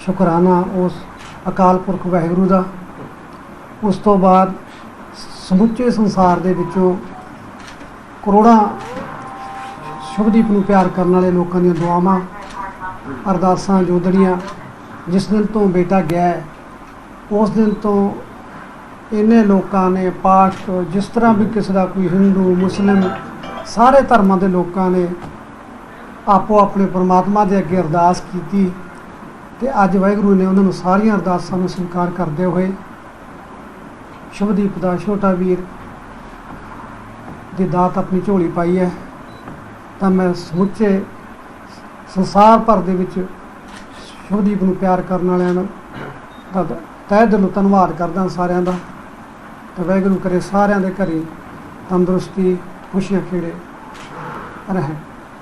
ਸ਼ੁਕਰਾਨਾ ਉਸ ਅਕਾਲ ਪੁਰਖ ਵਾਹਿਗੁਰੂ ਦਾ। ਉਸ ਤੋਂ ਬਾਅਦ ਸਮੁੱਚੇ ਸੰਸਾਰ ਦੇ ਵਿੱਚੋਂ ਕਰੋੜਾਂ ਸ਼ੁਭਦੀਪ ਨੂੰ ਪਿਆਰ ਕਰਨ ਵਾਲੇ ਲੋਕਾਂ ਦੀਆਂ ਦੁਆਵਾਂ, ਅਰਦਾਸਾਂ, ਜੋਦੜੀਆਂ ਜਿਸ ਦਿਨ ਤੋਂ ਬੇਟਾ ਗਿਆ ਉਸ ਦਿਨ ਤੋਂ ਇਹਨੇ ਲੋਕਾਂ ਨੇ, ਪਾਠ ਜਿਸ ਤਰ੍ਹਾਂ ਵੀ ਕਿਸੇ ਦਾ ਕੋਈ ਹਿੰਦੂ, ਮੁਸਲਿਮ ਸਾਰੇ ਧਰਮਾਂ ਦੇ ਲੋਕਾਂ ਨੇ ਆਪੋ ਆਪਣੇ ਪਰਮਾਤਮਾ ਦੇ ਅੱਗੇ ਅਰਦਾਸ ਕੀਤੀ। ਤੇ ਅੱਜ ਵਾਹਿਗੁਰੂ ਨੇ ਉਹਨਾਂ ਨੂੰ ਸਾਰੀਆਂ ਅਰਦਾਸਾਂ ਨੂੰ ਸਵੀਕਾਰ ਕਰਦੇ ਹੋਏ ਸ਼ੁਭਦੀਪ ਦਾ ਛੋਟਾ ਵੀਰ ਦੀ ਦਾਤ ਆਪਣੀ ਝੋਲੀ ਪਾਈ ਹੈ। ਤਾਂ ਮੈਂ ਸਮੁੱਚੇ ਸੰਸਾਰ ਭਰ ਦੇ ਵਿੱਚ ਸ਼ੁਭਦੀਪ ਨੂੰ ਪਿਆਰ ਕਰਨ ਵਾਲਿਆਂ ਦਾ ਦਾ ਤਹਿ ਦਿਲੋਂ ਧੰਨਵਾਦ ਕਰਦਾ ਸਾਰਿਆਂ ਦਾ। ਤੇ ਵਾਹਿਗੁਰੂ ਕਰੇ ਸਾਰਿਆਂ ਦੇ ਘਰੇ ਤੰਦਰੁਸਤੀ, ਖੁਸ਼ੀਆਂ ਖੇੜੇ ਰਹੇ।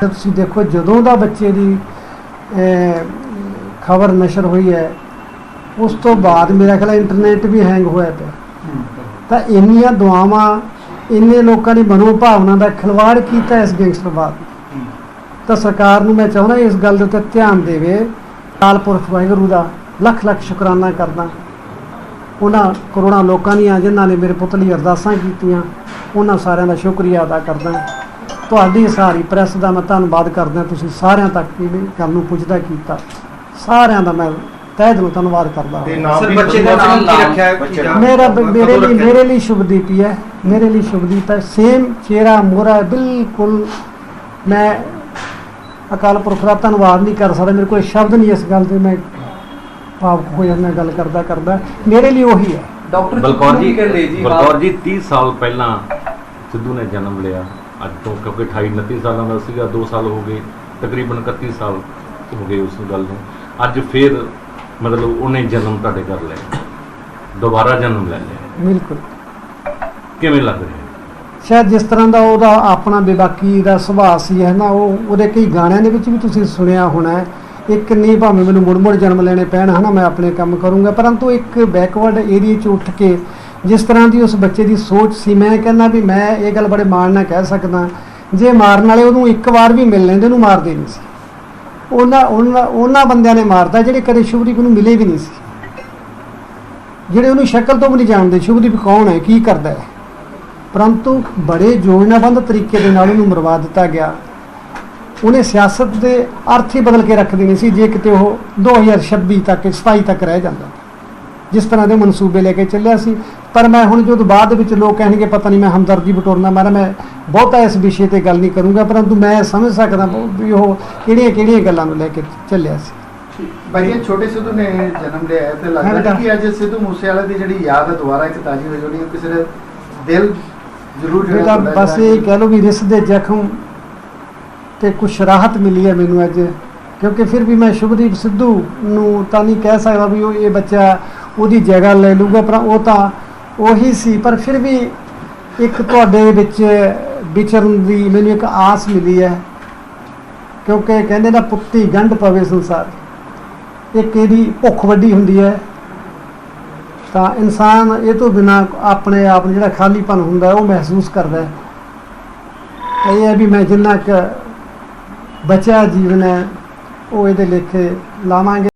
ਤੁਸੀਂ ਦੇਖੋ ਜਦੋਂ ਦਾ ਬੱਚੇ ਦੀ ਖਬਰ ਨਸ਼ਰ ਹੋਈ ਹੈ ਉਸ ਤੋਂ ਬਾਅਦ ਮੇਰਾ ਖਿਆਲ ਇੰਟਰਨੈਟ ਵੀ ਹੈਂਗ ਹੋਇਆ ਪਿਆ। ਤਾਂ ਇੰਨੀਆਂ ਦੁਆਵਾਂ ਇੰਨੇ ਲੋਕਾਂ ਦੀ ਮਨੋਭਾਵਨਾ ਦਾ ਖਿਲਵਾੜ ਕੀਤਾ ਇਸ ਗੈਂਗਸਟਰਵਾਦ ਨੇ। ਤਾਂ ਸਰਕਾਰ ਨੂੰ ਮੈਂ ਚਾਹੁੰਦਾ ਇਸ ਗੱਲ ਦੇ ਉੱਤੇ ਧਿਆਨ ਦੇਵੇ। ਅਕਾਲ ਪੁਰਖ ਵਾਹਿਗੁਰੂ ਦਾ ਲੱਖ ਲੱਖ ਸ਼ੁਕਰਾਨਾ ਕਰਦਾ। ਉਹਨਾਂ ਕਰੋੜਾਂ ਲੋਕਾਂ ਦੀਆਂ ਜਿਨ੍ਹਾਂ ਨੇ ਮੇਰੇ ਪੁੱਤ ਲਈ ਅਰਦਾਸਾਂ ਕੀਤੀਆਂ ਉਹਨਾਂ ਸਾਰਿਆਂ ਦਾ ਸ਼ੁਕਰੀਆ ਅਦਾ ਕਰਦਾ। ਤੁਹਾਡੀ ਸਾਰੀ ਪ੍ਰੈਸ ਦਾ ਮੈਂ ਧੰਨਵਾਦ ਕਰਦਾ ਤੁਸੀਂ ਸਾਰਿਆਂ ਤੱਕ ਇਹ ਗੱਲ ਨੂੰ ਪੁੱਜਦਾ ਕੀਤਾ। ਸਾਰਿਆਂ ਦਾ ਮੈਂ ਤਹਿ ਦਿਲੋਂ ਧੰਨਵਾਦ ਕਰਦਾ ਹਾਂ। ਸਰ, ਬੱਚੇ ਦਾ ਨਾਮ ਕੀ ਰੱਖਿਆ ਹੈ? ਦਾ ਮੇਰਾ ਮੇਰੇ ਲਈ? ਮੇਰੇ ਲਈ ਸ਼ੁਭਦੀਪ ਹੀ ਹੈ ਮੇਰੇ ਲਈ ਸ਼ੁਭਦੀਪ ਹੈ ਸੇਮ ਚਿਹਰਾ ਮੋਰਾ ਬਿਲਕੁਲ ਮੈਂ ਅਕਾਲ ਪੁਰਖ ਦਾ ਧੰਨਵਾਦ ਨਹੀਂ ਕਰ ਸਕਦਾ ਮੇਰੇ ਕੋਲ ਸ਼ਬਦ ਨਹੀਂ ਇਸ ਗੱਲ ਤੇ ਮੈਂ ਭਾਵੁਕ ਹੋ ਜਾਂਦਾ ਗੱਲ ਕਰਦਾ ਕਰਦਾ ਮੇਰੇ ਲਈ ਉਹੀ ਹੈ। ਡਾਕਟਰ ਬਲਕੌਰ ਜੀ ਕਹਿੰਦੇ ਜੀ ਬਲਕੌਰ ਜੀ 30 ਸਾਲ ਪਹਿਲਾਂ ਸਿੱਧੂ ਨੇ ਜਨਮ ਲਿਆ। ਅੱਜ ਤੋਂ ਕਿਉਂਕਿ 28 29 ਸਾਲਾਂ ਦਾ ਸੀਗਾ 2 ਸਾਲ ਹੋ ਗਏ ਤਕਰੀਬਨ 31 ਸਾਲ ਹੋ ਗਏ ਉਸ ਗੱਲ ਨੂੰ। ਅੱਜ ਫਿਰ ਮਤਲਬ ਉਹਨੇ ਜਨਮ ਤੁਹਾਡੇ ਘਰ ਲਿਆ। ਦੁਬਾਰਾ ਜਨਮ ਲੈ ਲਿਆ। ਬਿਲਕੁਲ। ਕਿਵੇਂ ਲੱਗ ਰਿਹਾ? ਸ਼ਾਇਦ ਜਿਸ ਤਰ੍ਹਾਂ ਦਾ ਉਹਦਾ ਆਪਣਾ ਬੇਬਾਕੀ ਦਾ ਸੁਭਾਅ ਸੀ ਹੈ ਨਾ ਉਹ ਉਹਦੇ ਕਈ ਗਾਣਿਆਂ ਦੇ ਵਿੱਚ ਵੀ ਤੁਸੀਂ ਸੁਣਿਆ ਹੋਣਾ ਹੈ। ਇੱਕ ਨਹੀਂ ਭਾਵੇਂ ਮੈਨੂੰ ਮੁੜ ਮੁੜ ਜਨਮ ਲੈਣੇ ਪੈਣ ਹਨਾ ਮੈਂ ਆਪਣੇ ਕੰਮ ਕਰੂੰਗਾ। ਪਰੰਤੂ ਇੱਕ ਬੈਕਵਰਡ ਏਰੀਆ 'ਚ ਉੱਠ ਕੇ ਜਿਸ ਤਰ੍ਹਾਂ ਦੀ ਉਸ ਬੱਚੇ ਦੀ ਸੋਚ ਸੀ, ਮੈਂ ਕਹਿੰਦਾ ਵੀ ਮੈਂ ਇਹ ਗੱਲ ਬੜੇ ਮਾਣ ਨਾਲ ਕਹਿ ਸਕਦਾ। ਜੇ ਮਾਰਨ ਵਾਲੇ ਉਹਨੂੰ ਇੱਕ ਵਾਰ ਵੀ ਮਿਲ ਲੈਂਦੇ, ਉਹਨੂੰ ਮਾਰਦੇ ਨਹੀਂ ਸੀ। ਉਹਨਾਂ ਉਹਨਾਂ ਉਹਨਾਂ ਬੰਦਿਆਂ ਨੇ ਮਾਰਦਾ ਜਿਹੜੇ ਕਦੇ ਸ਼ੁਭਦੀਪ ਨੂੰ ਮਿਲੇ ਵੀ ਨਹੀਂ ਸੀ। ਜਿਹੜੇ ਉਹਨੂੰ ਸ਼ਕਲ ਤੋਂ ਵੀ ਨਹੀਂ ਜਾਣਦੇ, ਸ਼ੁਭਦੀਪ ਕੌਣ ਹੈ, ਕੀ ਕਰਦਾ ਹੈ। ਪਰੰਤੂ ਬੜੇ ਯੋਜਨਾਬੰਦ ਤਰੀਕੇ ਦੇ ਨਾਲ ਉਹਨੂੰ ਮਰਵਾ ਦਿੱਤਾ ਗਿਆ। ਉਹਨੇ ਸਿਆਸਤ ਦੇ ਅਰਥ ਹੀ ਬਦਲ ਕੇ ਰੱਖ ਦੇਣੇ ਸੀ, ਜੇ ਕਿਤੇ ਉਹ 2026 ਤੱਕ 27 ਤੱਕ ਰਹਿ ਜਾਂਦਾ। ਜਿਸ ਤਰ੍ਹਾਂ ਦੇ ਮਨਸੂਬੇ ਲੈ ਕੇ ਚੱਲਿਆ ਸੀ। ਪਰ ਮੈਂ ਹੁਣ ਜਦੋਂ ਬਾਅਦ ਵਿੱਚ ਲੋਕ ਕਹਿਣਗੇ ਪਤਾ ਨਹੀਂ ਮੈਂ ਹਮਦਰਦੀ ਬਟੋਰਨਾ ਮਾਰਾ ਮੈਂ ਬਹੁਤਾ ਇਸ ਵਿਸ਼ੇ ਤੇ ਗੱਲ ਨਹੀਂ ਕਰੂੰਗਾ ਪਰੰਤੂ ਮੈਂ ਸਮਝ ਸਕਦਾ ਵੀ ਉਹ ਕਿਹੜੀਆਂ ਕਿਹੜੀਆਂ ਗੱਲਾਂ ਨੂੰ ਲੈ ਕੇ ਚੱਲਿਆ ਸੀ। ਭਾਈ ਇਹ ਛੋਟੇ ਸਿੱਧੂ ਨੇ ਜਨਮ ਲਿਆ ਤੇ ਲੱਗਦਾ ਕਿ ਅੱਜ ਸਿੱਧੂ ਮੂਸੇਵਾਲੇ ਦੀ ਜਿਹੜੀ ਯਾਦ ਹੈ ਦੁਬਾਰਾ ਇੱਕ ਤਾਜ਼ੀ ਹੋ ਜਾਣੀ ਕਿਸੇ ਦੇ ਦਿਲ ਜ਼ਰੂਰ ਜਿਹੜਾ ਬਸ ਇਹ ਕਹਿ ਲਓ ਵੀ ਰਿਸ ਦੇ ਜ਼ਖਮ ਤੇ ਕੁਛ ਰਾਹਤ ਮਿਲੀ ਹੈ ਮੈਨੂੰ ਅੱਜ ਕਿਉਂਕਿ ਫਿਰ ਵੀ ਮੈਂ ਸ਼ੁਭਦੀਪ ਸਿੱਧੂ ਨੂੰ ਤਾਂ ਨਹੀਂ ਕਹਿ ਸਕਦਾ ਵੀ ਉਹ ਇਹ ਬੱਚਾ ਉਹਦੀ ਜਗ੍ਹਾ ਲੈ ਲੂਗਾ ਪਰ ਉਹ ਤਾਂ ਉਹੀ ਸੀ, ਪਰ ਫਿਰ ਵੀ ਇੱਕ ਤੁਹਾਡੇ ਵਿੱਚ ਵਿਚਰਨ ਦੀ ਮੈਨੂੰ ਇੱਕ ਆਸ ਮਿਲੀ ਹੈ, ਕਿਉਂਕਿ ਕਹਿੰਦੇ ਨਾ ਪੁੱਤੀ ਗੰਢ ਪਵੇ ਸੰਸਾਰ ਇੱਕ ਇਹਦੀ ਭੁੱਖ ਵੱਡੀ ਹੁੰਦੀ ਹੈ। ਤਾਂ ਇਨਸਾਨ ਇਹ ਤੋਂ ਬਿਨਾ ਆਪਣੇ ਆਪ ਨੂੰ ਜਿਹੜਾ ਖਾਲੀਪਨ ਹੁੰਦਾ, ਉਹ ਮਹਿਸੂਸ ਕਰਦਾ ਹੈ। ਇਹ ਹੈ ਵੀ ਮੈਂ ਜਿੰਨਾ ਕੁ ਬਚਿਆ ਜੀਵਨ ਹੈ, ਉਹ ਇਹਦੇ ਲੇਖੇ ਲਾਵਾਂਗੇ।